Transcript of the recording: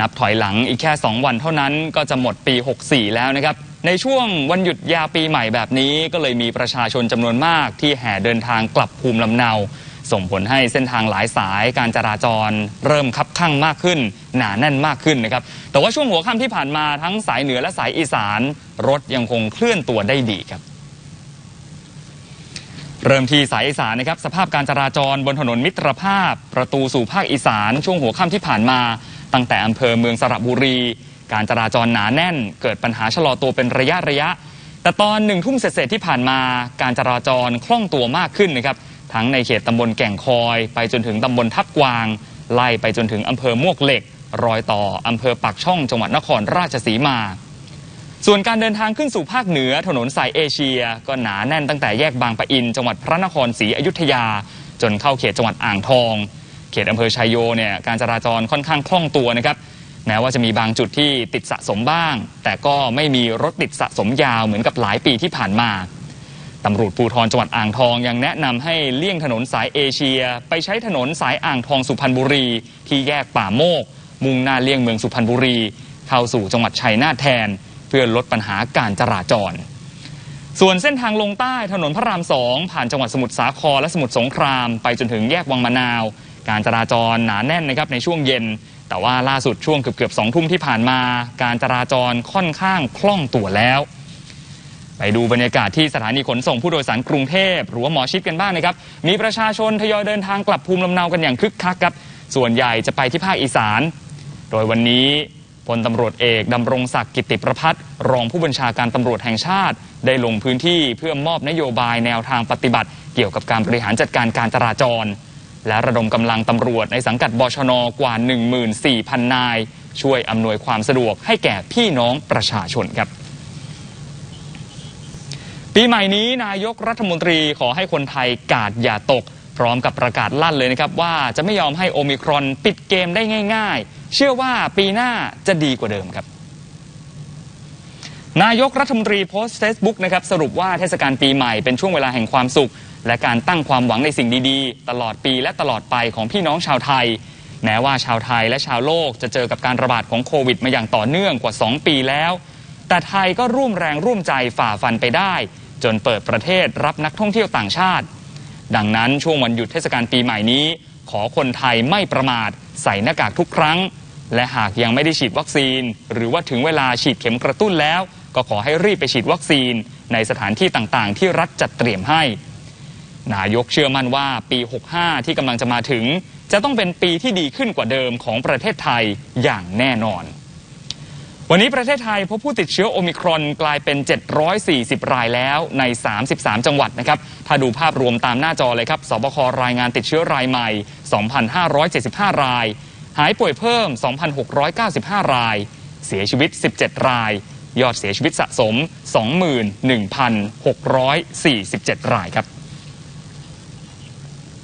นับถอยหลังอีกแค่ 2 วันเท่านั้นก็จะหมดปี 64 แล้วนะครับ ในช่วงวันหยุดยาวปีใหม่แบบนี้ ก็เลยมีประชาชนจำนวนมากที่แห่เดินทางกลับภูมิลำเนา ส่งผลให้เส้นทางหลายสายการจราจร เริ่มคับข้างมากขึ้น หนาแน่นมากขึ้นนะครับ แต่ว่าช่วงหัวค่ำที่ผ่านมาทั้งสายเหนือและสายอีสาน รถยังคงเคลื่อนตัวได้ดีครับเริ่มที่สายอีสานนะครับสภาพการจราจรบนถนนมิตรภาพ ประตูสู่ภาคอีสาน ช่วงหัวค่ำที่ผ่านมา ตั้งแต่อำเภอเมืองสระบุรี การจราจรหนาแน่น เกิดปัญหาชะลอตัวเป็นระยะระยะ แต่ตอนหนึ่งทุ่มเศษที่ผ่านมาการจราจรคล่องตัวมากขึ้นนะครับทั้งในเขตตำบลแก่งคอย ไปจนถึงตำบลทับกวาง ไล่ไปจนถึงอำเภอมวกเหล็ก รอยต่ออำเภอปากช่องจังหวัดนครราชสีมา ส่วนการเดินทางขึ้นสู่ภาคเหนือถนนสายเอเชีย ก็หนาแน่นตั้งแต่แยกบางปะอิน จังหวัดพระนครศรีอยุธยา จนเข้าเขตจังหวัดอ่างทอง เขตอำเภอชายโยเนี่ยการจราจรค่อนข้างคล่องตัวนะครับแม้ว่าจะมีบางจุดที่ติดสะสมบ้าง แต่ก็ไม่มีรถติดสะสมยาวเหมือนกับหลายปีที่ผ่านมาตำรวจภูธรจังหวัดอ่างทองยังแนะนำให้เลี่ยงถนนสายเอเชีย ไปใช้ถนนสายอ่างทองสุพรรณบุรี ที่แยกป่าโมก มุ่งหน้าเลี่ยงเมืองสุพรรณบุรี เข้าสู่จังหวัดชัยนาทแทน เพื่อลดปัญหาการจราจร ส่วนเส้นทางลงใต้ถนนพระรามสองผ่านจังหวัดสมุทรสาครและสมุทรสงคราม ไปจนถึงแยกวังมะนาว การจราจรหนาแน่นนะครับในช่วงเย็น แต่ว่าล่าสุดช่วงเกือบเกือบสองทุ่มที่ผ่านมา การจราจรค่อนข้างคล่องตัวแล้ว ไปดูบรรยากาศที่สถานีขนส่งผู้โดยสารกรุงเทพหรือว่าหมอชิดกันบ้างนะครับมีประชาชนทยอยเดินทางกลับภูมิลำเนากันอย่างคึกคักครับส่วนใหญ่จะไปที่ภาคอีสาน โดยวันนี้พลตำรวจเอกดำรงศักดิ์กิติประพัฒน์รองผู้บัญชาการตำรวจแห่งชาติ ได้ลงพื้นที่เพื่อมอบนโยบายแนวทางปฏิบัติ เกี่ยวกับการบริหารจัดการการจราจร และระดมกำลังตำรวจในสังกัดบชนกว่า 14,000 นาย ช่วยอำนวยความสะดวกให้แก่พี่น้องประชาชนครับ ปีใหม่นี้นายกรัฐมนตรีขอให้คนไทยกาดอย่าตก พร้อมกับประกาศลั่นเลยนะครับ ว่าจะไม่ยอมให้โอมิครอนปิดเกมได้ง่าย ๆ เชื่อว่าปีหน้าจะดีกว่าเดิมครับ นายกรัฐมนตรีโพสต์เฟซบุ๊กนะครับสรุปว่าเทศกาลปีใหม่เป็นช่วงเวลาแห่งความสุข และการตั้งความหวังในสิ่งดีๆ ตลอดปีและตลอดไปของพี่น้องชาวไทย แม้ว่าชาวไทยและชาวโลกจะเจอกับการระบาดของโควิดมาอย่างต่อเนื่องกว่า 2 ปีแล้ว แต่ไทยก็ร่วมแรงร่วมใจฝ่าฟันไปได้ จนเปิดประเทศรับนักท่องเที่ยวต่างชาติ ดังนั้นช่วงวันหยุดเทศกาลปีใหม่นี้ ขอคนไทยไม่ประมาท ใส่หน้ากากทุกครั้ง และหากยังไม่ได้ฉีดวัคซีน หรือว่าถึงเวลาฉีดเข็มกระตุ้นแล้ว ก็ขอให้รีบไปฉีดวัคซีนในสถานที่ต่างๆ ที่รัฐจัดเตรียมให้ นายกเชื่อมั่นว่าปี 65 ที่กำลังจะมาถึง จะต้องเป็นปีที่ดีขึ้นกว่าเดิมของประเทศไทยอย่างแน่นอน วันนี้ประเทศไทยพบผู้ติดเชื้อโอมิครอนกลายเป็น 740 รายแล้วใน 33 จังหวัดนะครับ ถ้าดูภาพรวมตามหน้าจอเลยครับ สบครายงานติดเชื้อรายใหม่ 2,575 ราย หายป่วยเพิ่ม 2,695 ราย เสียชีวิต 17 ราย ยอดเสียชีวิตสะสม 21,647 รายครับ